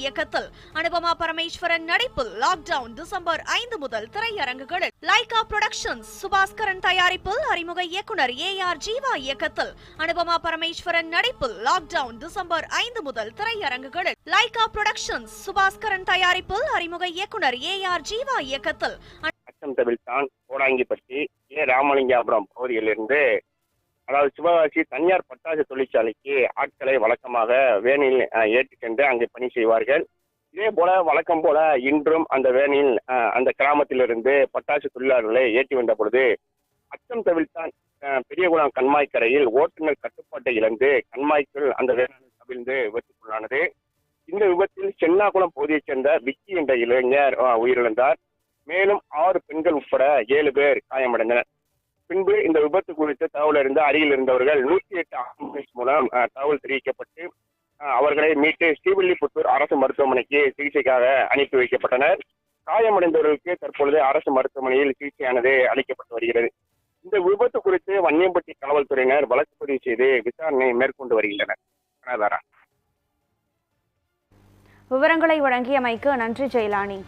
இயக்கத்தில் அனுபமா பரமேஸ்வரன் நடிப்பில் lockdown December ஐந்து முதல் திரையரங்குகளில். லைகா புரொடக்ஷன்ஸ் சுபாஸ்கரன் தயாரிப்பில் அறிமுக இயக்குனர் ஏ ஆர் ஜீவா இயக்கத்தில் அனுபமா பரமேஸ்வரன் நடிப்பில் லாக்டவுன் டிசம்பர் ஐந்து முதல் திரையரங்குகளில். லைகா புரொடக்ஷன்ஸ் சுபாஸ்கரன் தயாரிப்பில் அறிமுக இயக்குனர் ஏ ஆர் ஜீவா இயக்கத்தில் அச்சம் கோடாங்கிப்பட்டி ஏ. ராமலிங்காபுரம் பகுதியிலிருந்து அதாவது சிவகாசி தனியார் பட்டாசு தொழிற்சாலைக்கு ஆட்களை வழக்கமாக வேனில் ஏற்றி சென்று அங்கே பணி செய்வார்கள். இதே போல வழக்கம் போல இன்றும் அந்த வேனில் அந்த கிராமத்திலிருந்து பட்டாசு தொழிலாளர்களை ஏற்றி வந்த பொழுது அச்சம் தவிழ்த்தான் பெரியகுளம் கண்மாய்க்கரையில் ஓட்டுநர் கட்டுப்பாட்டை இழந்து கண்மாய்க்குள் அந்த வேனில் கவிழ்ந்து விபத்துக்குள்ளானது. இந்த விபத்தில் சென்னாகுளம் பகுதியைச் சேர்ந்த விக்கி என்ற இளைஞர் உயிரிழந்தார். மேலும் ஆறு பெண்கள் உட்பட ஏழு பேர் காயமடைந்தனர். பின்பு இந்த விபத்து குறித்து தகவல் அறிந்த அருகில் இருந்தவர்கள் நூற்றி எட்டு ஆம்புலன்ஸ் மூலம் தகவல் தெரிவிக்கப்பட்டு அவர்களை மீட்டு ஸ்ரீவில்லிபுத்தூர் அரசு மருத்துவமனைக்கு சிகிச்சைக்காக அனுப்பி வைக்கப்பட்டனர். காயமடைந்தவர்களுக்கு தற்பொழுது அரசு மருத்துவமனையில் சிகிச்சையானது அளிக்கப்பட்டு வருகிறது. இந்த விபத்து குறித்து வன்னியம்பட்டி காவல்துறையினர் வழக்கு பதிவு செய்து விசாரணை மேற்கொண்டு வருகின்றனர். விவரங்களை வழங்கியமைக்கு நன்றி ஜெயலானி.